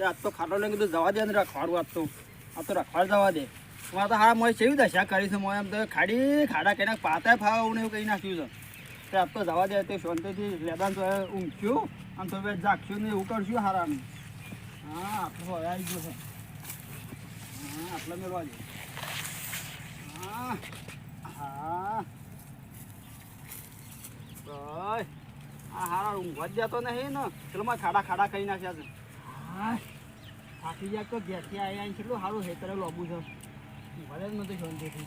તે આજ તો ખાટો લઈને કીધું જવા દે ને રખવાડું આજ તો. આ તો રખવાડ જવા દે. મારે તો હારા મોય કેવી દશા કરી છે મોય એમ તો ખાડી ખાડા કઈ નાખ પાતા ફાવ ને એવું કહી નાખ્યું છે. તે આજ તો જવા દે, તે શાંતિથી લેદાન તો ઊંઘ્યું, આમ તો જાગશું ને એવું કરશું હારાનું. હા, આટલો હવે આવી ગયો છે. હા, આટલો મેળવા દે. હા હા. આ હારા ઊંઘવા જતો નહીં ને. પેલોમાં ખાડા ખાડા કરી નાખ્યા છે. હા થાકી જાય તો ઘેરથી છે કેટલું સારું હેતરે લોબું છે. ભલે જ નથી દેખી.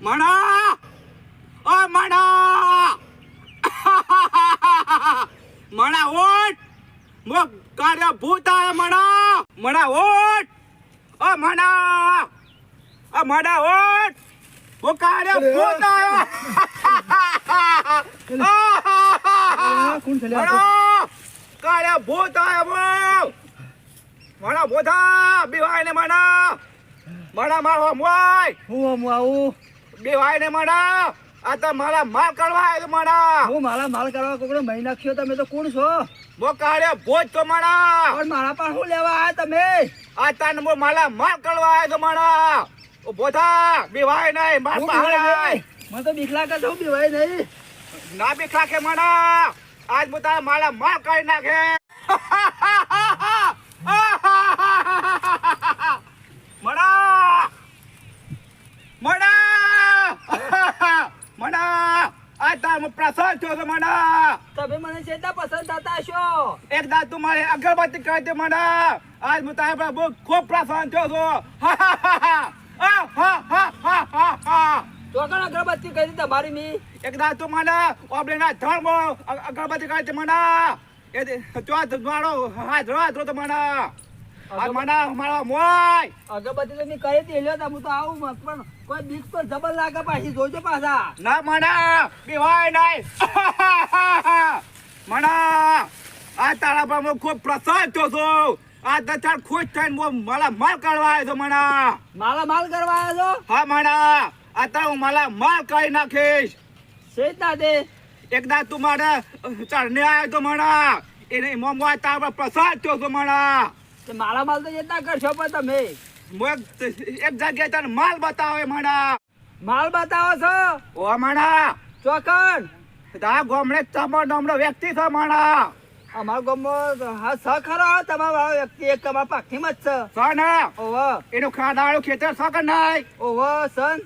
મણા ઓ મણા મણા ઓટ મો કાર્ય ભૂત આય મણા મણા ઓટ ઓ મણા ઓ મણા ઓટ મણા કાર્ય ભૂત આય મો મણા ભૂતા બીવાય ને મણા મણા મારો. મોય. હું આમ આવું. બીવાય ને મણા આ તો મારા માલ કરવા આવ્યો મારા. હું મારા માલ કરવા કોકડો મહી નાખ્યો તમે તો કોણ છો? મો કાર્ય ભોજ તો મારા. પણ મારા પાસે શું લેવા આવ્યા તમે? આ તાન મો મારા માલ કરવા આવ્યો તો મણા ઊભો થા બીવાય નહીં માર હું પહાડ બીવાય આય. નહીં. મને તો બીક લાગે છે બીવાય નહીં. ના બીક લાગે આજ મો તારા મારા માલ કરી નાખે. મણા મણા મણા આ તાર મો પ્રસન્ન થયો તો મણા તમે મને ચેતા પસંદ થતા છો એક દાદ તું મારે અગરબત્તી કરી દે મને. આજ હું તારા બહુ ખૂબ પ્રસન્ન થયો છું. હા હા હા હા હા હા હા હા હા ચોકણ અગરબત્તી કરી તમારી મી એક દાદ તું મને ઓબલેના ધર્મ અગરબત્તી કરી દે મને. એ તો મારો હાથ હાથ તો મને. અગરબત્તી તો મી કરી હતી લ્યો હું તો આવું મત પણ કોઈ બીક તો જબર લાગે પાછી જોજો પાછા. ના મને બીવાય નહીં. મને આ તારા પર હું ખૂબ પ્રસન્ન થયો છું. આ તો ખુશ થઈને મારા માલ કરવા આવ્યો છો મને માલા માલ કરવા આવ્યો છો? હા મણા અત્યારે હું માલા માલ કરી નાખીશ. શેતા દે? એકદા તું મારે ચરને આવ્યો તો મારા એને મમ્મા તારા પર પ્રસાદ થયો તો મારા તે માલા માલ તો એટલા કરશો પણ તમે. એક જગ્યાએ તને માલ બતાવે મારા માલ બતાવો છો? ઓ મારા ચોકન તા ગોમડે તમારો નમનો વ્યક્તિ છો મારા અમારા ગામમાં હા સ ખરો તમારો વ્યક્તિ એક તમારા પાખીમાં જ છે સન ઓવ એનું ખાડાળું ખેતર છે કે નહીં? ઓવ સન.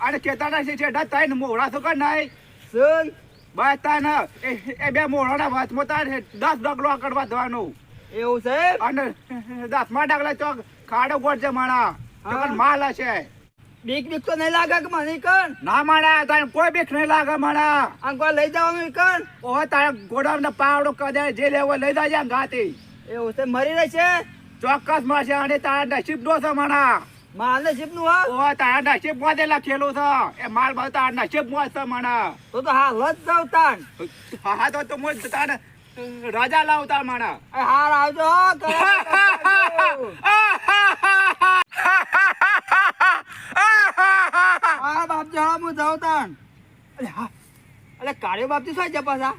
અને ખેતર ના છે છેડા તાઈ મોડા નહીં? સન. બસ તાને એ એ બે મોડાના વચમાં તારે દસ ડગલો આગળ વધવાનું એવું છે અને દસમા ડગલા ચોક ખાડો ગોઠ છે માણા માલ હશે. બીક બીક તો નહીં લાગે કે મને કણ? ના માણા તને કોઈ બીક નહીં લાગે માણા. કોઈ લઈ જવાનું કણ? ઓ તારા ગોડાઉન ને પાવડો કદે જે લેવો લઈ જાજે ગાતી. એવું તે મરી રહેશે ચોક્કસ મળશે અને તારા નસીબ નો છે માણા. માલ નસીબનું હા ઓ તારા નસીબમાં દે લખેલું છે. એ માલ બધો તારા નસીબમાં છે માણા. તો તો હાલ જ જાવ તાન. હા હા તો તો મું તારે રાજા લાવતા માણા. હાર આવજો હા બાપજી હા હું જાઉં તાન અલે કાર્યો બાપજી શું છે પાછા?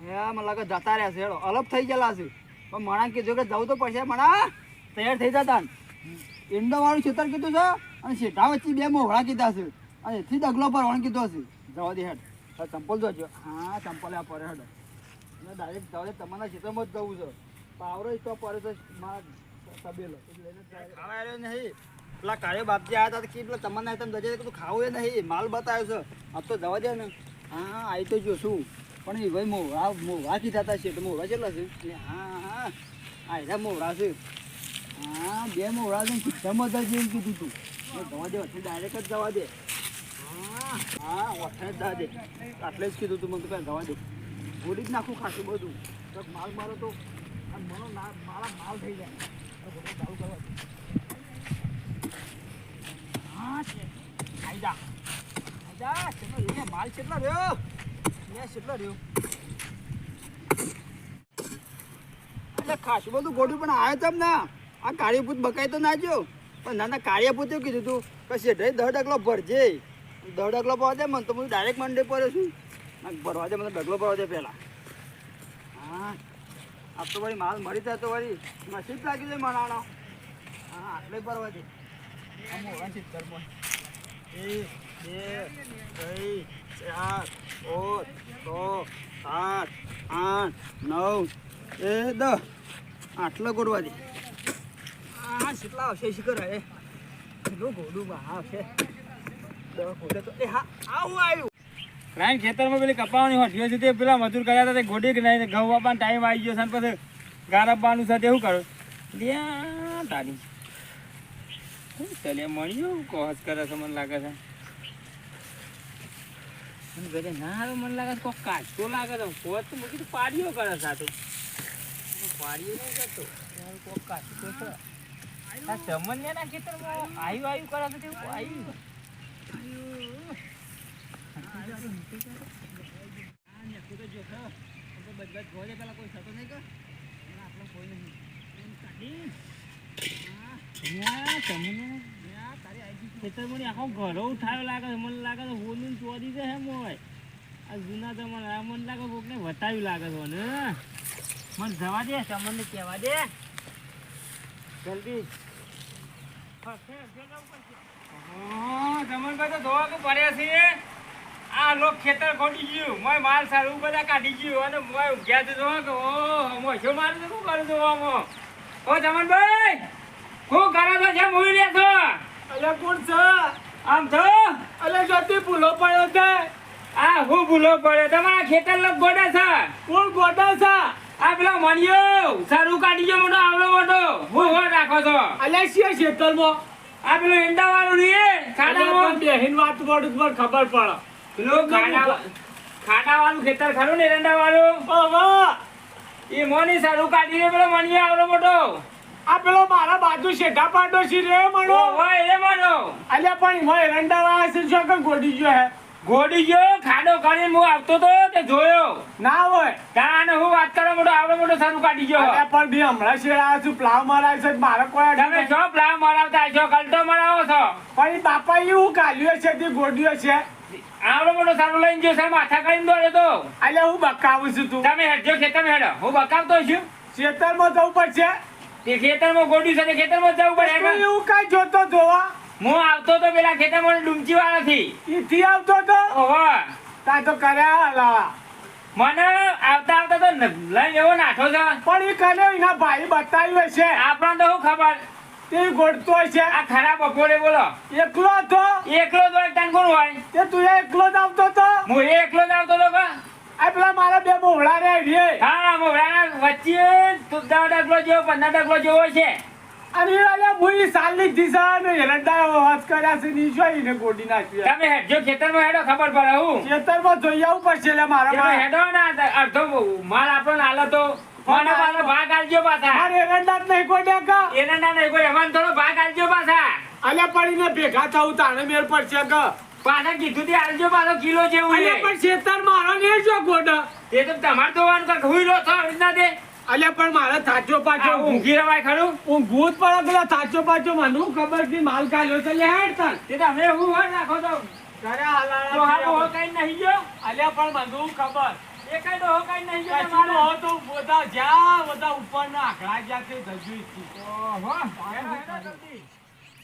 હે મને લાગે જતા રહ્યા છે. અલગ થઈ ગયેલા છે. પણ મણા કીધું કે જવું તો પડશે મણા તૈયાર થઈ જતા ઈંડો વાળું છેતર કીધું છે અને શેઠા વચ્ચે બે મોહળા કીધા છે. અને એથી ડગલો પર વણ કીધો છે. જવા દે હેડ. ચંપલ જોજો. હા, ચંપલ આ પર, હેડ. અને ડાયરેક્ટ જવા દે, તમારા ક્ષેત્રમાં જ જવું છે. પાવરો તો પડે તો મારા તબેલો. લઈને ખાવા આવ્યો નહીં. પેલા કાળે બાપજી આવ્યા હતા કે પેલા તમને તમે જજે કીધું ખાવું એ નહીં, માલ બતાવ્યો છે. આમ તો જવા દે ને. હા આવી તો જો શું પણ એ ભાઈ મોહરા મોહરા કીધા હતા છે, તો મોહરા કેટલા છે? એટલે હા હા આ મોહરા છે. હા, બે મોહરા છે ખિસ્સામાં જ એમ કીધું તું. દવા દે, વચ્ચે ડાયરેક્ટ જ જવા દે. હા હા, વચ્ચે જ જવા દે. આટલે જ કીધું તું, મને તો દવા દે. બોલી જ નાખું ખાસું બધું. માલ મારો તો મારો મારા માલ થઈ જાય. ચાલુ કરવા દે. હા છે. આઈ જા આઈ માલ કેટલો રહ્યો? લે કેટલો રહ્યો? એટલે ખાસું બધું ગોડું પણ આવે તમ ને. આ કાળી બકાય તો ના જો. પણ ના ના, કાળિયા એવું કીધું તું. કે શેઠાઈ દહ ડગલો ભરજે. દહ ડગલો ભરવા દે મને તો હું ડાયરેક્ટ મંડે પર છું. ભરવા દે, મને ડગલો ભરવા દે પહેલાં હા. આ તો ભાઈ માલ મળી જાય તો વળી નસીબ લાગી જાય મણાનો હા, આટલે ભરવા દે. એક, બે ચાર, પાંચ, છ, સાત, આઠ, નવ, એ દસ આટલો ગોડવા દે. આ કેટલા આવશે શીખર હે કેટલું ગોડું આવશે. તો એ હા, આવું આવ્યું. રાઈન, ખેતરમાં પેલી કપાવાની હોટીઓ છે તે પેલા મજૂર કર્યા હતા, તે ગોડી નહીં ઘઉં આપવાનો ટાઈમ આવી ગયો છે પછી ગાર આપવાનું છે તે શું કરું? લ્યા, તારી. ચાલે મળ્યું? કોહસ કરે છે મને લાગે છે. ઘરે ના આવે મને લાગે છે કોક કાચકો લાગે છે. કોચ તો મૂકી પાડીઓ કરે તો પાડીઓ નહીં કરતો. કોક કાચકો છે. આ ચમનિયાના ખેતરમાં આયુ આયુ કરે છે તેવું આયુ યા, તમને ખેતરમાં આખો ઘરો ઉઠાયો લાગે મને લાગે તો હોનું ચોરી આ જૂના જમાના મને લાગે કોકને વટાવ્યું લાગે છે મને જવા દે તમને કહેવા દે જલ્દી હા, જમણભાઈ તો ધોવા પડ્યા છે આ લોક ખેતર ખોટી ગયું મોય માલ સારું બધા કાઢી ગયું અને મોય ગયા છે જોવા કે ઓ મોય શું મારું શું કરું જોવામાં ઓ જમણભાઈ હું કરો છો છે મૂવી લે છો અલે કોણ છે? આમ છો અલે જોતી ભૂલો પડ્યો છે. આ હું ભૂલો પડ્યો? તમારા ખેતર લોક ગોડા છે. કોણ ગોડા છે? આ પેલો મણિયો સારું કાઢી મોટો આવડો મોટો. હું હો રાખો છો. અલે છે ખેતરમાં? આ પેલો ઈંડા વાળું અલે ખાડામાં. બેહીન વાત પડું પર ખબર પડે. પેલું ખાડા ખાડા વાળું ખેતર ખરું ને એરંડા વાળું એ મોની સારું કાઢી પેલો મણિયો આવડો મોટો. આ પેલો મારા બાજુ શેઠા છે રે મણો. ઓય એ મોટો અલ્યા પણ એમાં એરંડા વાળા છે જો કે ગોડી ગયો હે? ગોડી ગયો ખાડો કરીને હું આવતો તો તે જોયો. ના હોય. તાને હું વાત કરો મોટો આવડો મોટો સારું કાઢી ગયો અલ્યા પણ બી હમણાં શેરા છું પ્લાવ મારા છે મારે કોઈ તમે જો પ્લાવ મારાવતા છો કલટો મારાવો છો. પણ બાપા એવું કાલ્યો છે તે ગોડીયો છે. આવડો મોટો સારું લઈને ગયો સાહેબ માથા કરીને દોડ્યો તો. અલ્યા હું બકાવું છું તું. તમે હેડજો ખેતર હેડો. હું બકાવતો છું. ખેતરમાં જવું પડશે? તે ખેતરમાં ગોડ્યું છે તે ખેતરમાં જવું પડે તું એવું કઈ જોતો જોવા? હું આવતો તો પેલા ખેતરમાં ડુમચી વાળાથી ઈથી આવતો તો? ઓહો. તા તો કર્યા હલાવા મને આવતા આવતા તો લઈ એવો નાઠો છે. પણ એ કને એના ભાઈ બતાવ્યું હશે આપણને તો શું ખબર? તે ગોડતો છે. આ ખરાબ બપોરે બોલો. એકલો હતો? એકલો જ હોય તને કોણ હોય? તે તું એકલો જ આવતો તો? હું એકલો જ આવતો તો કા? પેલા મારા બે મોહળા રે રે હા મોહળા વચ્ચે સુદ્ધા ડગલો જેવો પંદર ડગલો જેવો છે. અને અલે મુઈ સાલી દિશા ને એરંડા વાત કર્યા છે ની જોઈ ને ગોડી નાખી તમે હેડજો ખેતરમાં હેડો ખબર પડે હું. ખેતરમાં જોઈ આવું પડશે લે મારા માં હેડો ના અડધો માલ આપણને હાલો તો મને મારો ભાગ આલજો પાછા. મારે એરંડા નહીં કોઈ કા એરંડા નહીં કોઈ એમાં થોડો ભાગ આલજો પાછા. અલ્યા પડીને ભેગા થવું તાણે મેળ પડશે કે પાછા કીધું તે આલજો પાછો કિલો જેવું અલ્યા પણ શેતર મારો ને જો ગોડો. એ તો તમારે જોવાનું કા હુઈ લો તો રીતના તે. અલ્યા પણ મારે થાચો પાછો ઊંઘી રવાય ખરું? હું ભૂત પડે પેલા થાચો પાછો મને ખબર કે માલ કાલ્યો તો લે હેડ તાર તે તમે હું હોય નાખો તો. ઘરે તો હાલો હો કઈ નહીં ગયો? અલ્યા પણ મને ખબર? એ કઈ તો હો કઈ નહીં કશું તમારે. હો તો બધા જ્યાં બધા ઉપરના આંકડા જ્યાં તે ધજ્યું ઓહો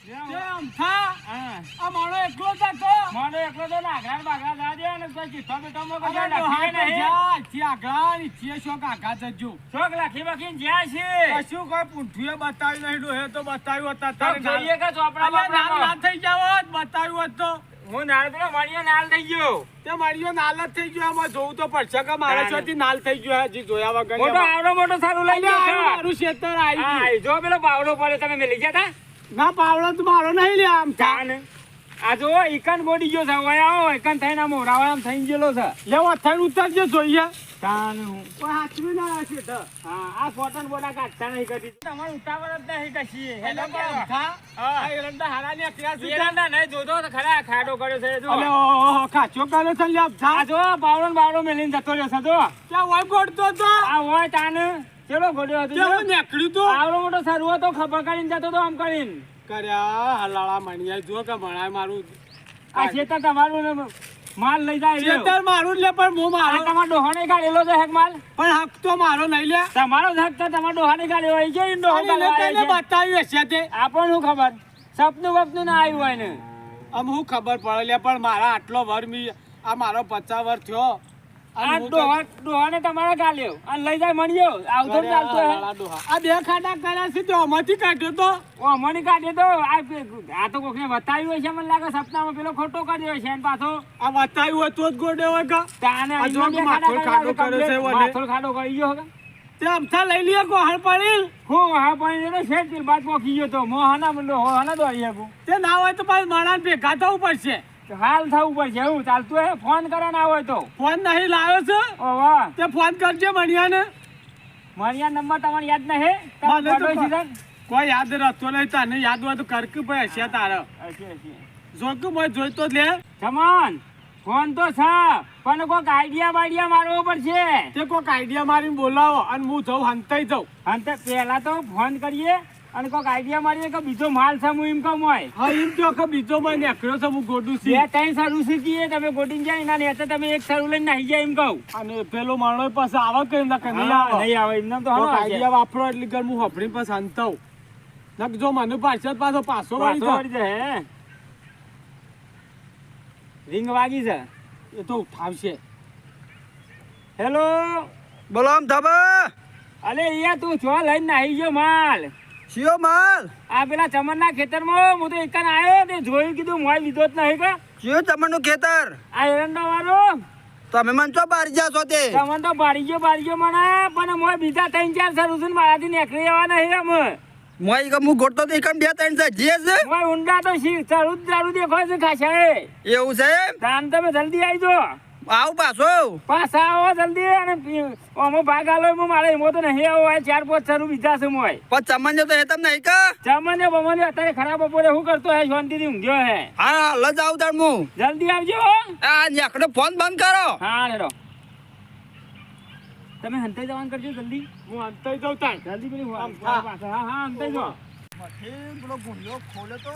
હેડો જલ્દી. તે હા આ માણો એકલો જ હતો. મને એકલો તો નાગરાન બાગરા જા દે અને કોઈ ચિઠ્ઠો બીઠ્ઠો માં કોઈ લખી હાથે નહીં જ્યાં, જ્યાં આંકડા ને શોક આંકડા ધજ્યું. શોક લખી બખીને જ્યાં છે કશું કોઈ પૂંઠીએ બતાવ્યું નહીં, ડોહે તો બતાવ્યું હતા. તારે નાલ- કે ચોપડા અલ્યા ના થઈ જાવ હોત, બતાવ્યું તો. હું નાળ પેલો નાળ થઈ ગયો તે મળ્યો નાલ જ થઈ ગયો આમાં જોવું તો પડશે કે મારા નાલ. નાલ થઈ ગયો હજી જોયા વગર મોટો આવડો મોટો સારું લઈ આ મારું ખેતર આવી ગયું. જો પેલો બાવડો પડે તમે મેલી ગયા ના પાવડો તો મારો નહીં લે આમ તાન. આ જો એકન બોડી ગયો છે ઓય આવો ઈકન થઈને આમ મોરાવા આમ થઈ ગયેલો છે લેવો થઈને ઉતરજે જોઈએ તાન હું. પણ હાથવી ના આવે તો. હા આ કોટન બોડા કાઢતા નહીં કરી તમારે ઉતાવળ જ નહીં કશી હેલો અમથા, હા. આ એરંડા હારાની છે તો. એરંડા નહીં જોતો તો ખરા ખાડો કર્યો છે જો અલે ઓહો, કાચો કર્યો છે લે અમથા. આ જો બાવડો બાવળો મેલીન મેલીને જતો રહ્યો છે જો ક્યાં હોય ગોડતો તો? આ હોય તાન ચલો ગોડ્યો હતો કેવું નીકળ્યું તો? આવડો મોટો સારું હતો ખબર કરીને જતો તો આમ કરીને કર્યા હલાળા મણિયા જો કે ભણાય મારું. આ ખેતર તમારું ને માલ લઈ જાય. ખેતર મારું જ લે પણ હું મારો તમારો ડોહાને ગાળેલો છે હેક માલ? પણ હક તો મારો નહીં લે. તમારો જ હક તો તમારો ડોહાને ગાળ્યો હોય છે ડોહો છે. બતાવ્યું હશે તે. આપણને શું ખબર. સપનું વપનું ના આવ્યું હોય ને. આમ હું ખબર પડે લે પણ મારા આટલો વર મી આ મારો પચાસ વર થયો. આ ડોહા ડોહાને તમારે અને લઈ જાય મણ્યો. આવતો ચાલતો હે. આ બે ખાડા કર્યા છે તે આમાંથી કાઢ્યો તો? ઓ મણી કાઢે તો. આ આ તો કોકને બતાવ્યું હોય છે મને લાગે સપનામાં પેલો ખોટો કર્યો છે અને પાછો. આ બતાવ્યું હોય તો જ ગોડે હોય કા તાને આ જો ખાડા કર્યો છે ખાડો કરી ગયો હવે તે અમથા લઈ લઈએ ગોહણ પડી હું હા બાદ પોકી ગયો તો. મો હાના મંડો હો હાના દોડી તે ના હોય તો પાછું માણસ ભેગા થવું પડશે. તો હાલ થવું પડશે એવું ચાલતું હે? ફોન કરે ના હોય તો. ફોન નહીં લાવ્યો છે? ઓ તે ફોન કરજે મણિયાને. મણિયા નંબર તમારે યાદ ને? કોઈ યાદ રહેતો નહીં તને યાદ હોય તો કરક ભાઈ હશે તારે. જોકું મેં જોઈતો લે. જમાન ફોન તો છે પણ કોઈક આઈડિયા બાઈડિયા મારવો પડશે. તે કોઈક આઈડિયા મારીને બોલાવો અને હું જઉં હંતાઈ જઉં. હંતે પહેલા તો ફોન કરીએ. અને કોઈક આઈડિયા મારીએ કે બીજો માલ છે હું એમ કહું હોય હા એમ તો કે બીજો માલ નીકળ્યો છે હું ગોડું બે ત્રણ સારું શીખીએ તમે ગોટીને જાય ના નેતે તમે એક સારું લઈને નાહી જાય એમ કહું. અને પેલો માણો પાસે આવે કે ના કે નહીં આવે? નહીં આવે એમને તો હા આઈડિયા વાપરો એટલે કે હું હફડી પાસે હંતાઉં નક જો મને પાછળ પાછો પાછો વળી જાય, હે? રિંગ વાગી છે. એ તો ઉઠાવશે. હેલો બોલો આમ ધબા? અલે અહીંયા તું છો લઈને નાહી ગયો માલ. શિયો માલ. આ પેલા ચમનના ખેતરમાં હું તો એકન આવ્યો તે જોયું કીધું મોય લીધો જ નહીં કે. શિયો તમારનું ખેતર. આ એરંડા વાળો. તમે મને તો બાર જા છો તે? ચમન તો બાળી ગયો બારી ગયો મને પણ મોય બીજા ત્રણ ચાર સર ઉસન મારાથી નીકળી જવા નહીં અમે. મોય કે હું ગોટતો તો એકમ બે ત્રણ છે જે છે? મોય ઊંડા તો ચરું જ ચારું દેખાય છે ખાસા એવું છે તાન તમે જલ્દી આવી જો આવ પાછો. પાછા આવો જલ્દી અને પી- ભાગ આલો એમાં મારે એમો તો નહીં આવો આ ચાર પાંચ સરું બીજા છે મોય પણ તમને તો હે તમને નહીં કા? ચમન બમન અત્યારે ખરાબ બપોરે શું કરતો હે? શાંતિથી ઊંઘ્યો હે. હા લજ જાવ તાર હું જલ્દી આવજો. આ નેકડો ફોન બંધ કરો. હા લેરો તમે હંતાઈ જવાનું કરજો જલ્દી. હું હંતાઈ જાઉં તાર જલ્દી પેલી હા હા. હંતાઈ જો પેલો ગુંડિયો ખોલ્યો તો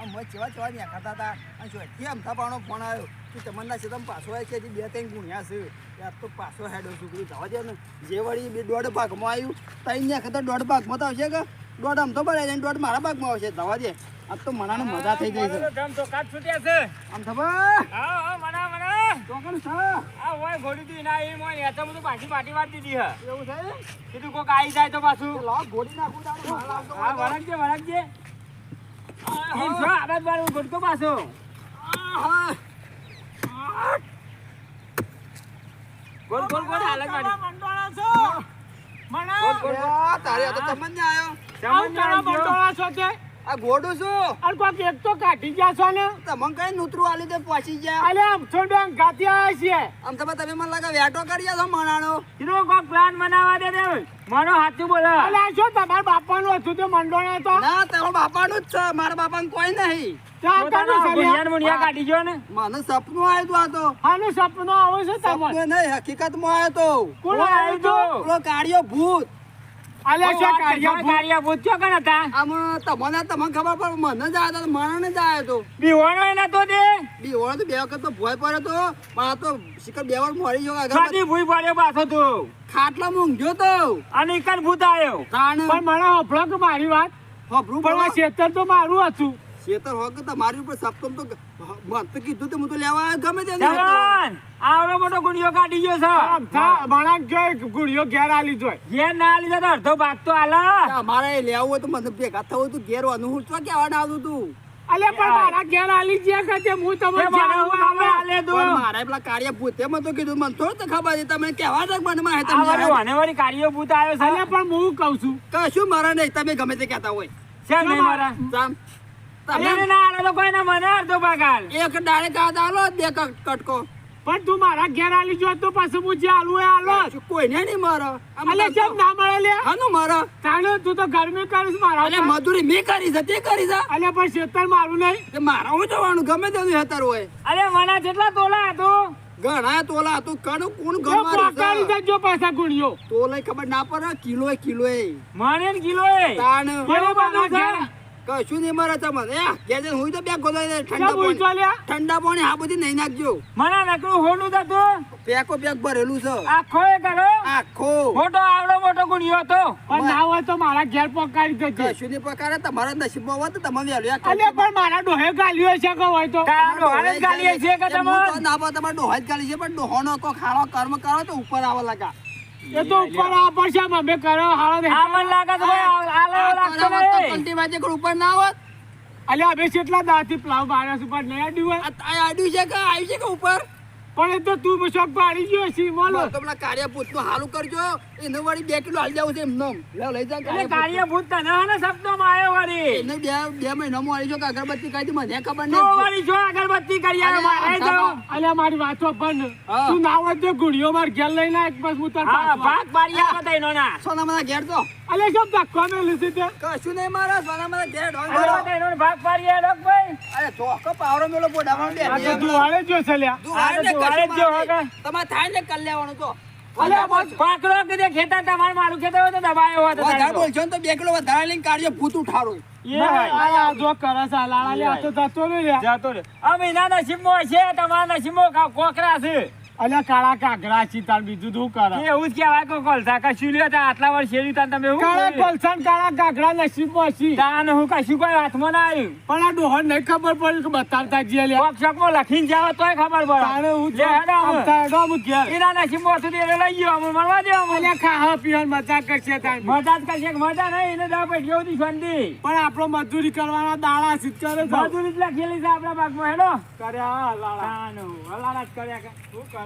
આમ મોય ચેવા ચેવા નેખાતા હતા. અને શું અમથા પાણો ફોન આવ્યો કે તમને છે તમે પાછો આવે છે હજી બે ત્રણ ગુણ્યા છે. યાર તો પાછો હેડો છું કીધું જવા દે ને. જે વળી બે દોઢ ભાગમાં આવ્યું ત્રણ નેખાતા દોઢ ભાગમાં તો આવશે કે? દોઢ આમ તો ભરાય જાય દોઢ મારા ભાગમાં આવશે જવા દે. આ તો મનાને મજા થઈ ગઈ છે. ધમ તો કાટ છૂટ્યા છે. આમ થવા હા હા ચોકણ છે? આ હોય ઘોડી દી ના એ મોય નેતા બધું પાછી પાટી વાત દીધી હે. એવું છે કીધું કોક આવી જાય તો પાછું. લાવ ગોળી નાખું તારું માલ આવતો હા વળગજે વળગજે. એમ છો આબાદ બાર ગોટકો પાછો. ગોલ ગોલ ગોલ હાલત વાળી મંડોળા છો? મને ગોલ ગોલ ગોલ. આ તારે તો તમને આવ્યો ચમન ને આમ આવી ગયો. મંડોળા છો તે? આ ગોડું છું અને કોક એક તો કાઢી ગયા છો ને? તમને કઈ નૂતરું આલી તે પહોંચી ગયા? અલે આમ છો બેંક ગાતી આવ્યા છીએ આમ તમે તમે મને લાગે વેટો કરી છો મણાનો. કીધું કોક પ્લાન બનાવવા દે દે મારો હાથું બોલો. અલે શું તમારા બાપાનું હતું તે ને તો? ના તારો બાપાનું જ છે. મારા બાપાનું કોઈ નહીં. છે મને સપનું આવ્યું તું આનું સપનું આવે છે તમને? સપનું નહીં હકીકતમાં આવ્યો તો. કોણ આવ્યો તું? ભૂત. અલે શું કાઢ્યા ભૂત? પૂછ્યો કે કણ આમ તમને તમને ખબર પણ મને જ આવ્યો તો મને જ આવ્યો તો. બીવાનો એ નતો તે બીવડો તો બે વખત તો ભોય પડ્યો તો. પણ આ તો શિખર બે વાર મરી ગયો આગળ સાદી ભૂઈ પડ્યો પાછો તો. ખાટલામાં ઊંઘ્યો તો. અને એકન ભૂત આવ્યો પણ મને હફળો કે મારી વાત. હોભરું પણ આ ખેતર તો મારું હતું. શેતર હોગ તો મારી ઉપર સપ્તમ તો મત કીધું તો હું તો લેવા આવ્યો ગમે તે જવાન આવડો મોટો ગુણિયો કાઢી ગયો છે. મારા જોઈ ગુડિયો ઘેર આલી લીધો ઘેર ના લીધો તો અડધો ભાગ તો આલા. મારે એ લેવું હોય તો મને ભેગા થવું તું ઘેર અનુકૂળ તો કેવા આવતું તું? અલે પણ મારા ઘેર આલી જ્યાં કે તે હું તમને. આલે દો મારા પેલા કાર્ય ભૂતે મને તો કીધું મને થોડું તો ખબર છે તમે કેવા તક મને હે આ તમે વાને વાળી કાર્ય ભૂત આવ્યો છે. અલે પણ હું કહું છું. કશું મારા નહીં તમે ગમે તે કહેતા હોય. છે નહીં મારા? જામ. અરે ના આલો તો કોઈ મને અડધો ભાગ એક ડાળે કાઢ આલો બે કટકો. પણ તું મારા ઘેર આલી જો તો પાછું હું જે આલું. એ આલો કોઈને નહીં મારો. અલે કેમ ના મળે લે. હાનું મારો. તાણે તું તો ગરમી કરીશ મારા અલે મજૂરી મેં કરી છે તે કરી છે. અલે પણ શેતર મારું નહીં. મારા હું જવાનું ગમે તેનું હેતર હોય. અરે મને જેટલા તોલા હતું ઘણા તોલા તું કણું કોણ ગમારું જો પૈસા? દેજો પાછા ગુણિયો. તોલે ખબર ના પડે કિલો કિલોય. કિલો એ મને ને કિલો તાણ. છે. કશું નહીં મરે તમને. એ ઘેર તો બે ગોદાઈ ઠંડા પાણી ઠંડા પાણી હા બધી નહીં નાખજો. મને નકરું હોનું થતું. પેકો પેક ભરેલું છે. આખો એ કરો. આખો. મોટો આવડો મોટો ગુણ્યો હતો. પણ ના હોય તો મારા ઘેર પકાડી દેજો કશું નહીં પ્રકારે તમારા નસીબમાં હોય તો તમે વહેલું અલે પણ મારા ડોહે ગાલ્યો છે કે હોય તો? ડોહાને ગાલીએ છીએ કે તમે? ના પાડું, તમારે ડોહા જ ગાલી છે પણ ડોહોનો કો ખાડો કર્મ કરો તો ઉપર આવવા લગા. એ તો ઉપર આ પડશે અમે કરો હાલો દે આ મને લાગે તો ભાઈ આ- આ લેવો લાગતો નહીં કંટી વાજે કોઈ ઉપર ના હોત? અલ્યા અમે કેટલા દાથી પ્લાવ બારસ ઉપર નહીં અડ્યું હોય? આ આ આડ્યું છે કે આવ્યું છે કે ઉપર? પણ એ તો તું શોખ પાડી ગયો છે બોલો. તમને કાર્ય કાર્ય પૂતનું હાલું કરજો એને વળી બે કિલો હાલી જવું છે એમનો. લે લઈ જા એટલે કાર્ય ભૂત તને હને શબ્દોમાં આવ્યો વળી. એને બે બે મહિનામાં આવી જો કે અગરબત્તી કાઢી મને ખબર તો વળી જો અગરબત્તી કરી આવે મારે જાઉં. અલે મારી વાતો પણ તું ના હોય તો ગુણિયો માર ઘેર લઈને આય બસ ઉતર ભાગ પાડી આપો. તઈનો ના. સોના મને ઘેર તો. અલે શું ધક્કો મેલું લીધી તે? કશું નહીં મારા સોના મારા ઘેર ઢોંગ મારો ભરો. તઈનો ને ભાગ પાડી આ લોક ભાઈ. અરે ચોખ્ખો પાવરો મેલો બોડામાં બે આ તો વાળે જો સલ્યા આ તો કશું જ જો. હગે. તમારે થાય ને કલ લેવાનું તો. અલે બસ પાકરો કે દે ખેતર તમાર મારું ખેતર હોય તો દબાયો હોત વધારે તારે તો. બોલશો ને તો બે કિલો વધારે લઈને કાઢજો ભૂત આ જો કરે છે આ તો જતો રે. આ મહિના નસીબમાં છે તમારા નસીબમાં કોકરા છે. અલ્યા કાળા કાગડા છે તાર બીજું શું કરે? એવું જ કહેવાય કે કોલસા કશું લ્યો તા આટલા વર્ષ શેરી તા તમે હું કાળા કોલસા કાળા કાગડા નસીબ પછી. તાન હું કશું કોઈ હાથમાં ના આવ્યું. પણ આ ડોહર નહીં ખબર પડી કે બતાવતા જે લે વર્કશોપમાં લખીને જાવ તોય ખબર તારે પડે હું જે હેડો તારે હું કે એના નસીબમાં હતું તે એને લઈ ગયો અમે મળવા દે અમે. અલ્યા ખાવા પીવાની મજા કરશે તાન મજા કરશે કે મજા નહીં એને દવા કેવું દી શાંતિ પણ આપણો મજૂરી કરવાના દાડા સિત કરે મજૂરી જ લખેલી છે આપણા ભાગમાં હેડો. કર્યા તાનું હલાલા જ કર્યા શું કરો?